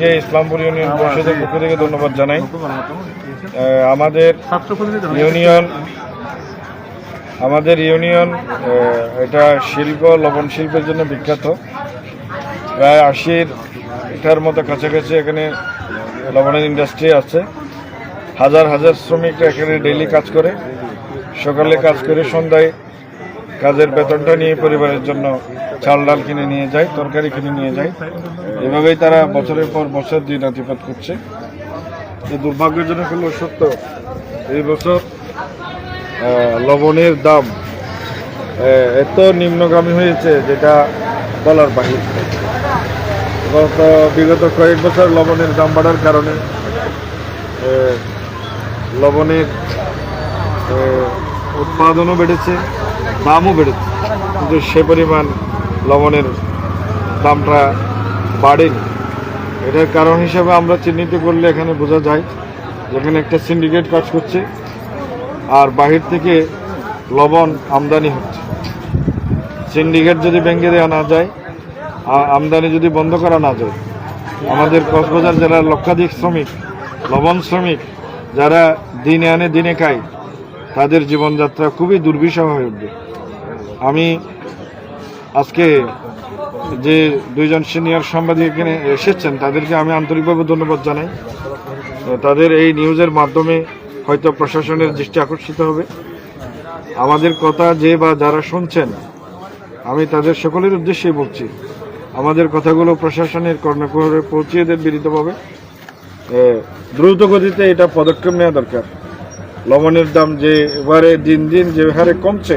যে ইসলামপুর ইউনিয়ন পরিষদের পক্ষ থেকে ধন্যবাদ জানাই। আমাদের ইউনিয়ন আমাদের ইউনিয়ন এটা শিল্প, লবণ শিল্পের জন্য বিখ্যাত। প্রায় আশির এটার মতো কাছাকাছি এখানে লবণের ইন্ডাস্ট্রি আছে। হাজার হাজার শ্রমিকরা এখানে ডেইলি কাজ করে, সকালে কাজ করে, সন্ধ্যায় কাজের বেতনটা নিয়ে পরিবারের জন্য চাল ডাল কিনে নিয়ে যায়, তরকারি কিনে নিয়ে যায়। এভাবেই তারা বছরের পর বছর দিন আতিপাত করছে দুর্ভাগ্যজনক হলো সত্য, এই বছর লবণের দাম এত নিম্নগামী হয়েছে যেটা বলার বাহির। গত বিগত কয়েক বছর লবণের দাম বাড়ার কারণে লবণের উৎপাদনও বেড়েছে। দামও বেড়েছে। কিন্তু সে পরিমাণ লবণের দামটা বাড়েনি। এটার কারণ হিসাবে আমরা চিহ্নিত করলে এখানে বোঝা যায় যেখানে একটা সিন্ডিকেট কাজ করছে আর বাহির থেকে লবণ আমদানি হচ্ছে। সিন্ডিকেট যদি ব্যাংকে দেওয়া না যায় আমদানি যদি বন্ধ করা না যায়, আমাদের কক্সবাজার জেলার লক্ষাধিক শ্রমিক, লবণ শ্রমিক যারা দিনে আনে, দিনে খায়, তাদের জীবনযাত্রা খুবই দুর্বিষহ হয়ে উঠবে। আমি আজকে যে দুইজন সিনিয়র সাংবাদিক এখানে এসেছেন, তাদেরকে আমি আন্তরিকভাবে ধন্যবাদ জানাই। তাদের এই নিউজের মাধ্যমে হয়তো প্রশাসনের দৃষ্টি আকর্ষিত হবে। আমাদের কথা যে বা যারা শুনছেন, আমি তাদের সকলের উদ্দেশ্যেই বলছি, আমাদের কথাগুলো প্রশাসনের কর্ণকরে পৌঁছিয়ে দেন বিনীতভাবে। দ্রুত গতিতে এটা পদক্ষেপ নেওয়া দরকার। লবণের দাম যে এবারে দিন দিন যে হারে কমছে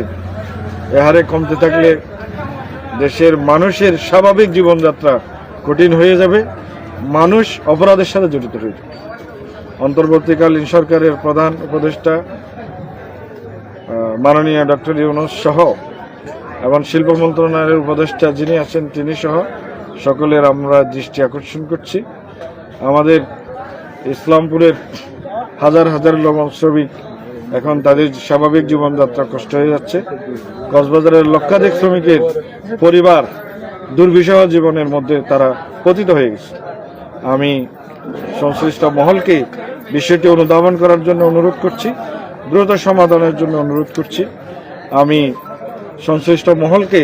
এ হারে কমতে থাকলে দেশের মানুষের স্বাভাবিক জীবনযাত্রা কঠিন হয়ে যাবে। মানুষ অপরাধের সাথে জড়িত হয়ে যাবে। অন্তর্বর্তীকালীন সরকারের প্রধান উপদেষ্টা মাননীয় ডক্টর ইউনুস সহ এবং শিল্প মন্ত্রণালয়ের উপদেষ্টা যিনি আছেন তিনি সহ সকলের আমরা দৃষ্টি আকর্ষণ করছি। আমাদের ইসলামপুরের হাজার হাজার লবণ শ্রমিক এখন তাদের স্বাভাবিক জীবনযাত্রা কষ্ট হয়ে যাচ্ছে। কক্সবাজারের লক্ষাধিক শ্রমিকের পরিবার দুর্বিষহ জীবনের মধ্যে তারা পতিত হয়ে গেছে। আমি সংশ্লিষ্ট মহলকে বিষয়টি অনুধাবন করার জন্য অনুরোধ করছি, দ্রুত সমাধানের জন্য অনুরোধ করছি। আমি সংশ্লিষ্ট মহলকে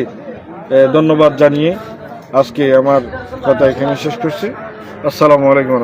ধন্যবাদ জানিয়ে আজকে আমার কথা এখানে শেষ করছি। আসসালামু আলাইকুম